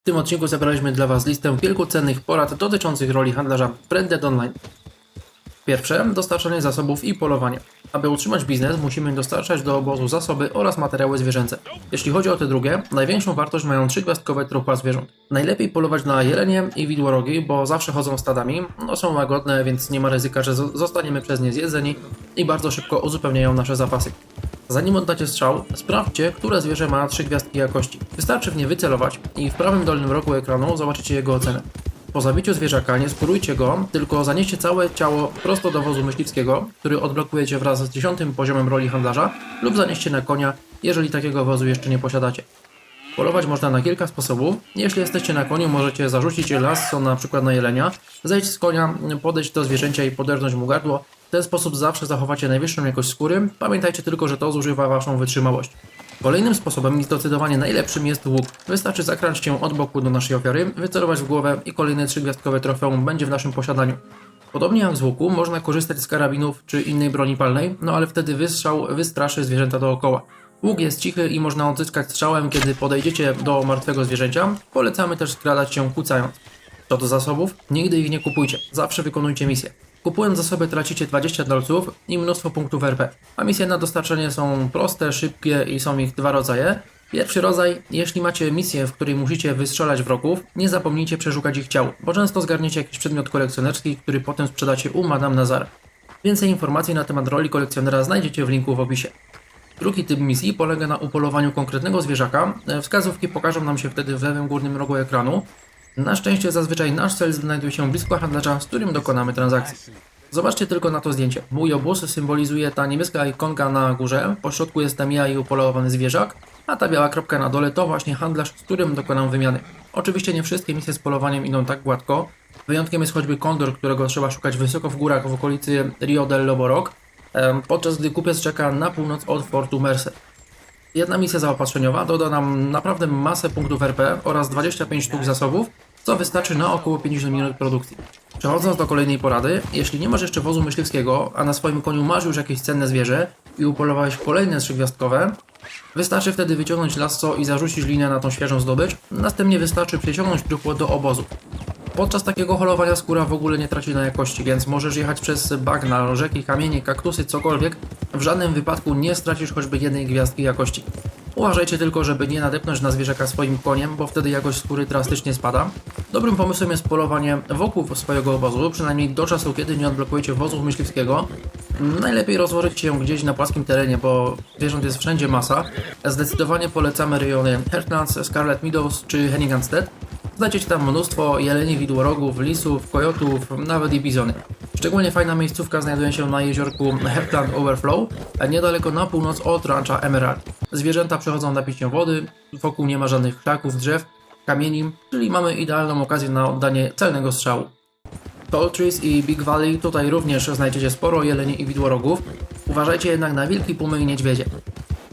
W tym odcinku zebraliśmy dla Was listę kilku cennych porad dotyczących roli handlarza Branded Online. Pierwsze, dostarczanie zasobów i polowanie. Aby utrzymać biznes, musimy dostarczać do obozu zasoby oraz materiały zwierzęce. Jeśli chodzi o te drugie, największą wartość mają trzygwiazdkowe truchła zwierząt. Najlepiej polować na jelenie i widłorogi, bo zawsze chodzą stadami, no są łagodne, więc nie ma ryzyka, że zo- zostaniemy przez nie zjedzeni i bardzo szybko uzupełniają nasze zapasy. Zanim oddacie strzał, sprawdźcie, które zwierzę ma trzy gwiazdki jakości. Wystarczy w nie wycelować i w prawym dolnym rogu ekranu zobaczycie jego ocenę. Po zabiciu zwierzaka nie skórujcie go, tylko zanieście całe ciało prosto do wozu myśliwskiego, który odblokujecie wraz z dziesiątym poziomem roli handlarza lub zanieście na konia, jeżeli takiego wozu jeszcze nie posiadacie. Polować można na kilka sposobów. Jeśli jesteście na koniu, możecie zarzucić lasso na przykład na jelenia, zejść z konia, podejść do zwierzęcia i poderznąć mu gardło. W ten sposób zawsze zachowacie najwyższą jakość skóry. Pamiętajcie tylko, że to zużywa waszą wytrzymałość. Kolejnym sposobem i zdecydowanie najlepszym jest łuk. Wystarczy zakręcić się od boku do naszej ofiary, wycelować w głowę i kolejne trzygwiazdkowe trofeum będzie w naszym posiadaniu. Podobnie jak z łuku, można korzystać z karabinów czy innej broni palnej, no ale wtedy wystrzał wystraszy zwierzęta dookoła. Łuk jest cichy i można odzyskać strzałem, kiedy podejdziecie do martwego zwierzęcia. Polecamy też skradać się kucając. Co do zasobów, nigdy ich nie kupujcie, zawsze wykonujcie misję. Kupując zasoby tracicie 20 dolców i mnóstwo punktów RP. A misje na dostarczenie są proste, szybkie i są ich dwa rodzaje. Pierwszy rodzaj, jeśli macie misję, w której musicie wystrzelać wrogów, nie zapomnijcie przeszukać ich ciał, bo często zgarniecie jakiś przedmiot kolekcjonerski, który potem sprzedacie u Madame Nazar. Więcej informacji na temat roli kolekcjonera znajdziecie w linku w opisie. Drugi typ misji polega na upolowaniu konkretnego zwierzaka. E, Wskazówki pokażą nam się wtedy w lewym górnym rogu ekranu. Na szczęście zazwyczaj nasz cel znajduje się blisko handlarza, z którym dokonamy transakcji. Zobaczcie tylko na to zdjęcie. Mój obóz symbolizuje ta niebieska ikonka na górze, po środku jestem ja i upolowany zwierzak, a ta biała kropka na dole to właśnie handlarz, z którym dokonam wymiany. Oczywiście nie wszystkie misje z polowaniem idą tak gładko. Wyjątkiem jest choćby kondor, którego trzeba szukać wysoko w górach w okolicy Rio del Lobo Rock, em, podczas gdy kupiec czeka na północ od Fortu Merced. Jedna misja zaopatrzeniowa doda nam naprawdę masę punktów RP oraz 25 sztuk zasobów, co wystarczy na około 50 minut produkcji. Przechodząc do kolejnej porady, jeśli nie masz jeszcze wozu myśliwskiego, a na swoim koniu masz już jakieś cenne zwierzę i upolowałeś kolejne trzygwiazdkowe, wystarczy wtedy wyciągnąć lasso i zarzucić linę na tą świeżą zdobycz, następnie wystarczy przeciągnąć truchło do obozu. Podczas takiego holowania skóra w ogóle nie traci na jakości, więc możesz jechać przez bagna, rzeki, kamienie, kaktusy, cokolwiek. W żadnym wypadku nie stracisz choćby jednej gwiazdki jakości. Uważajcie tylko, żeby nie nadepnąć na zwierzaka swoim koniem, bo wtedy jakość skóry drastycznie spada. Dobrym pomysłem jest polowanie wokół swojego obozu, przynajmniej do czasu, kiedy nie odblokujecie wozu myśliwskiego. Najlepiej rozłożyć się gdzieś na płaskim terenie, bo zwierząt jest wszędzie masa. Zdecydowanie polecamy rejony Heartlands, Scarlet Meadows czy Henniganstead. Znajdziecie tam mnóstwo jeleni, widłorogów, lisów, kojotów, nawet i bizony. Szczególnie fajna miejscówka znajduje się na jeziorku Hepland Overflow, niedaleko na północ od rancha Emerald. Zwierzęta przychodzą napić się wody, wokół nie ma żadnych krzaków, drzew, kamieni, czyli mamy idealną okazję na oddanie celnego strzału. Tall Trees i Big Valley tutaj również znajdziecie sporo jeleni i widłorogów. Uważajcie jednak na wilki, pumy i niedźwiedzie.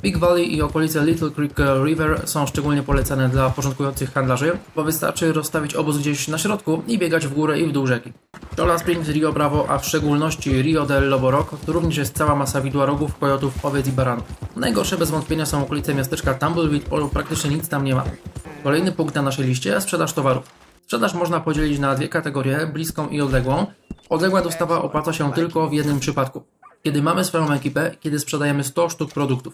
Big Valley i okolice Little Creek River są szczególnie polecane dla początkujących handlarzy, bo wystarczy rozstawić obóz gdzieś na środku i biegać w górę i w dół rzeki. Chola Springs, Rio Bravo, a w szczególności Rio del Lobo Rock, to również jest cała masa widłorogów, kojotów, owiec i baranów. Najgorsze bez wątpienia są okolice miasteczka Tumbleweed, bo praktycznie nic tam nie ma. Kolejny punkt na naszej liście – sprzedaż towarów. Sprzedaż można podzielić na dwie kategorie, bliską i odległą. Odległa dostawa opłaca się tylko w jednym przypadku. Kiedy mamy swoją ekipę, kiedy sprzedajemy 100 sztuk produktów.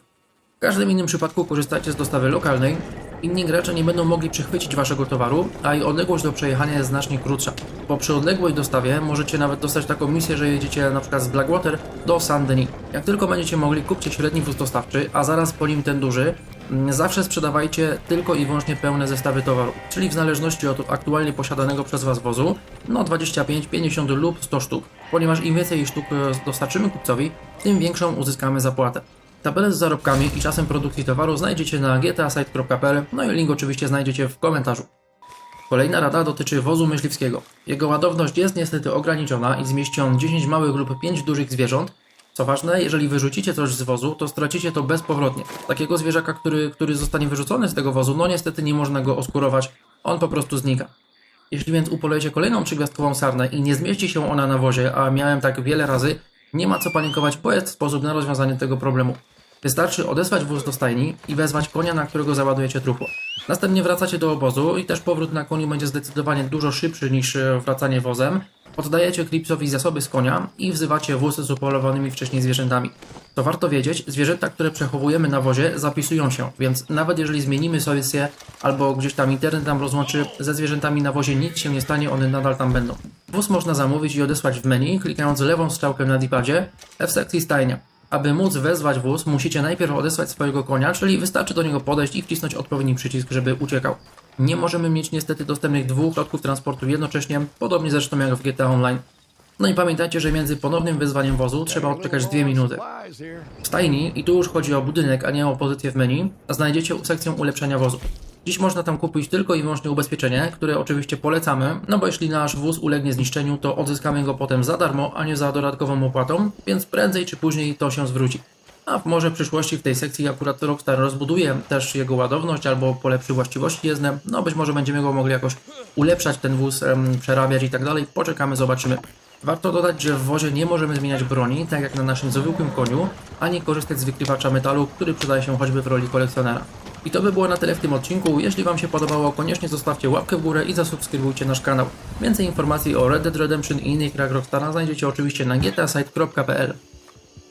W każdym innym przypadku korzystajcie z dostawy lokalnej. Inni gracze nie będą mogli przechwycić waszego towaru, a i odległość do przejechania jest znacznie krótsza. Bo przy odległej dostawie możecie nawet dostać taką misję, że jedziecie przykład z Blackwater do Saint Denis. Jak tylko będziecie mogli, kupcie średni wóz dostawczy, a zaraz po nim ten duży. Mm, Zawsze sprzedawajcie tylko i wyłącznie pełne zestawy towaru, czyli w zależności od aktualnie posiadanego przez Was wozu, no 25, 50 lub 100 sztuk, ponieważ im więcej sztuk e, dostarczymy kupcowi, tym większą uzyskamy zapłatę. Tabelę z zarobkami i czasem produkcji towaru znajdziecie na gtasite.pl, no i link oczywiście znajdziecie w komentarzu. Kolejna rada dotyczy wozu myśliwskiego. Jego ładowność jest niestety ograniczona i zmieści on 10 małych lub 5 dużych zwierząt. Co ważne, jeżeli wyrzucicie coś z wozu, to stracicie to bezpowrotnie. Takiego zwierzaka, który, który zostanie wyrzucony z tego wozu, no niestety nie można go oskurować, on po prostu znika. Jeśli więc upolujecie kolejną trzygwiazdkową sarnę i nie zmieści się ona na wozie, a miałem tak wiele razy, nie ma co panikować, bo jest sposób na rozwiązanie tego problemu. Wystarczy odesłać wóz do stajni i wezwać konia, na którego załadujecie truchło. Następnie wracacie do obozu i też powrót na koniu będzie zdecydowanie dużo szybszy niż e, wracanie wozem. Oddajecie Clipsowi zasoby z konia i wzywacie wóz z upolowanymi wcześniej zwierzętami. To warto wiedzieć, zwierzęta, które przechowujemy na wozie zapisują się, więc nawet jeżeli zmienimy solucję albo gdzieś tam internet nam rozłączy, ze zwierzętami na wozie nic się nie stanie, one nadal tam będą. Wóz można zamówić i odesłać w menu, klikając lewą strzałkę na dipadzie w sekcji stajnia. Aby móc wezwać wóz, musicie najpierw odesłać swojego konia, czyli wystarczy do niego podejść i wcisnąć odpowiedni przycisk, żeby uciekał. Nie możemy mieć niestety dostępnych dwóch środków transportu jednocześnie, podobnie zresztą jak w GTA Online. No i pamiętajcie, że między ponownym wyzwaniem wozu trzeba odczekać 2 minuty. W stajni, i tu już chodzi o budynek, a nie o pozycję w menu, znajdziecie sekcję ulepszenia wozu. Dziś można tam kupić tylko i wyłącznie ubezpieczenie, które oczywiście polecamy, no bo jeśli nasz wóz ulegnie zniszczeniu, to odzyskamy go potem za darmo, a nie za dodatkową opłatą, więc prędzej czy później to się zwróci. A może w przyszłości w tej sekcji akurat Rockstar rozbuduje też jego ładowność albo polepszy właściwości jezdne, no być może będziemy go mogli jakoś ulepszać ten wóz, em, przerabiać i tak dalej, poczekamy, zobaczymy. Warto dodać, że w wozie nie możemy zmieniać broni, tak jak na naszym zwykłym koniu, ani korzystać z wykrywacza metalu, który przydaje się choćby w roli kolekcjonera. I to by było na tyle w tym odcinku. Jeśli Wam się podobało, koniecznie zostawcie łapkę w górę i zasubskrybujcie nasz kanał. Więcej informacji o Red Dead Redemption i innych grach Rockstara znajdziecie oczywiście na gtasite.pl.